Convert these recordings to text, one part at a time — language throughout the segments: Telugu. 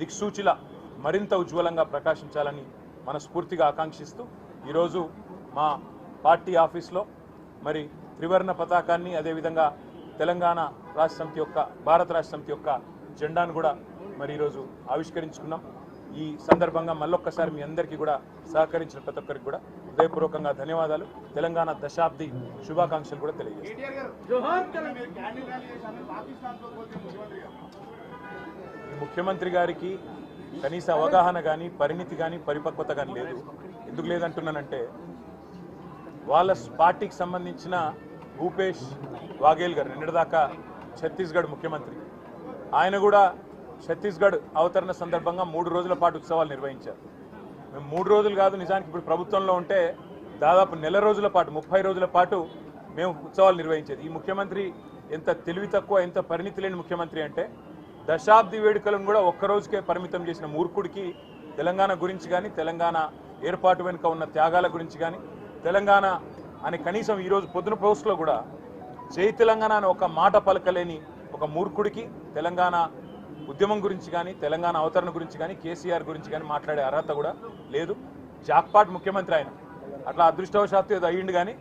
దిక్సూచిల మరింత ఉజ్వలంగా ప్రకాశించాలని మనస్ఫూర్తిగా ఆకాంక్షిస్తూ ఈరోజు మా పార్టీ ఆఫీస్లో మరి త్రివర్ణ పతాకాన్ని అదేవిధంగా తెలంగాణ రాష్ట్ర సమితి యొక్క భారత రాష్ట్ర సమితి యొక్క జెండాను కూడా మరి ఈరోజు ఆవిష్కరించుకున్నాం. ఈ సందర్భంగా మళ్ళొక్కసారి మీ అందరికీ కూడా సహకరించిన ప్రతి ఒక్కరికి కూడా హృదయపూర్వకంగా ధన్యవాదాలు. తెలంగాణ దశాబ్ది శుభాకాంక్షలు కూడా తెలియజేస్తాను ముఖ్యమంత్రి గారికి కనీస అవగాహన కానీ పరిణితి కానీ పరిపక్వత కానీ లేదు. ఎందుకు లేదంటున్నానంటే వాళ్ళ పార్టీకి సంబంధించిన భూపేష్ వాఘేల్ గారు నిన్నటిదాకా ఛత్తీస్గఢ్ ముఖ్యమంత్రి. ఆయన కూడా ఛత్తీస్గఢ్ అవతరణ సందర్భంగా మూడు రోజుల పాటు ఉత్సవాలు నిర్వహించారు. మేము మూడు రోజులు కాదు నిజానికి ఇప్పుడు ప్రభుత్వంలో ఉంటే దాదాపు నెల రోజుల పాటు ముప్పై రోజుల పాటు మేము ఉత్సవాలు నిర్వహించేది. ఈ ముఖ్యమంత్రి ఎంత తెలివి తక్కువ ఎంత పరిణితి లేని ముఖ్యమంత్రి అంటే దశాబ్ది వేడుకలను కూడా ఒక్క రోజుకే పరిమితం చేసిన మూర్ఖుడికి తెలంగాణ గురించి కానీ తెలంగాణ ఏర్పాటు వెనుక ఉన్న త్యాగాల గురించి కానీ తెలంగాణ అని కనీసం ఈరోజు పొద్దున పోస్ట్లో కూడా జై తెలంగాణ అని ఒక మాట పలకలేని ఒక మూర్ఖుడికి తెలంగాణ ఉద్యమం గురించి కానీ తెలంగాణ అవతరణ గురించి కానీ కేసీఆర్ గురించి కానీ మాట్లాడే అర్హత కూడా లేదు. జాక్పాట్ ముఖ్యమంత్రి ఆయన. అట్లా అదృష్టవశాత్తు ఏదో అయ్యిండు కానీ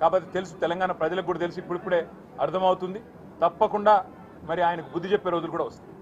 కాకపోతే తెలుసు తెలంగాణ ప్రజలకు కూడా తెలిసి ఇప్పుడిప్పుడే అర్థమవుతుంది. తప్పకుండా మరి ఆయనకు బుద్ధి చెప్పే రోజులు కూడా వస్తాయి.